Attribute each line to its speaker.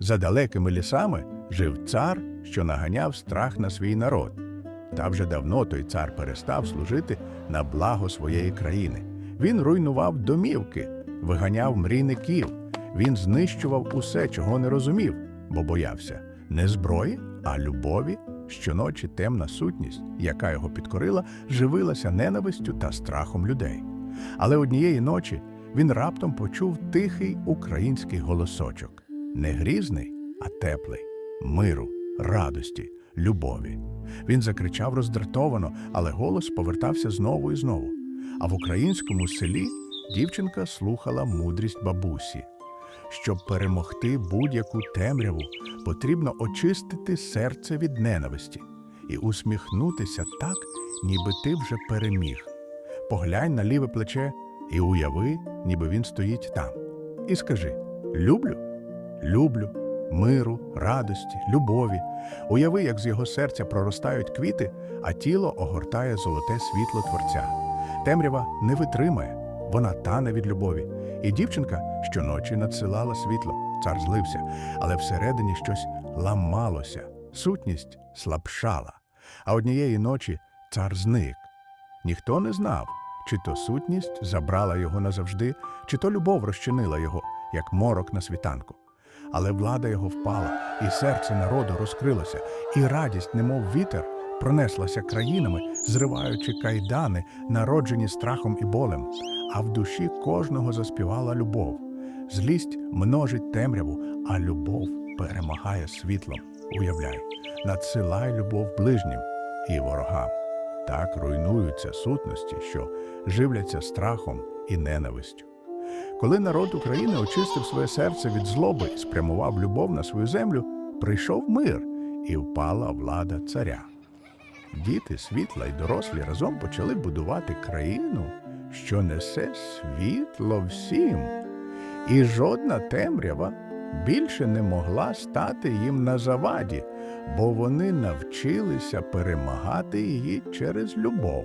Speaker 1: За далекими лісами жив цар, що наганяв страх на свій народ. Та вже давно той цар перестав служити на благо своєї країни. Він руйнував домівки, виганяв мрійників, він знищував усе, чого не розумів, бо боявся не зброї, а любові. Щоночі темна сутність, яка його підкорила, живилася ненавистю та страхом людей. Але однієї ночі він раптом почув тихий український голосочок не грізний, а теплий, миру, радості, любові. Він закричав роздратовано, але голос повертався знову і знову. А в українському селі дівчинка слухала мудрість бабусі. Щоб перемогти будь-яку темряву, потрібно очистити серце від ненависті і усміхнутися так, ніби ти вже переміг. Поглянь на ліве плече і уяви, ніби він стоїть там. І скажи: люблю, люблю, миру, радості, любові. Уяви, як з його серця проростають квіти, а тіло огортає золоте світло Творця. Темрява не витримає, вона тане від любові. І дівчинка щоночі надсилала світло, цар злився, але всередині щось ламалося, сутність слабшала. А однієї ночі цар зник. Ніхто не знав, чи то сутність забрала його назавжди, чи то любов розчинила його, як морок на світанку. Але влада його впала, і серце народу розкрилося, і радість, немов вітер, пронеслася країнами, зриваючи кайдани, народжені страхом і болем. А в душі кожного заспівала любов. Злість множить темряву, а любов перемагає світлом. Уявляй, надсилай любов ближнім і ворогам. Так руйнуються сутності, що живляться страхом і ненавистю. Коли народ України очистив своє серце від злоби і спрямував любов на свою землю, прийшов мир і впала влада царя. Діти, світла й дорослі разом почали будувати країну, що несе світло всім, і жодна темрява більше не могла стати їм на заваді, бо вони навчилися перемагати її через любов.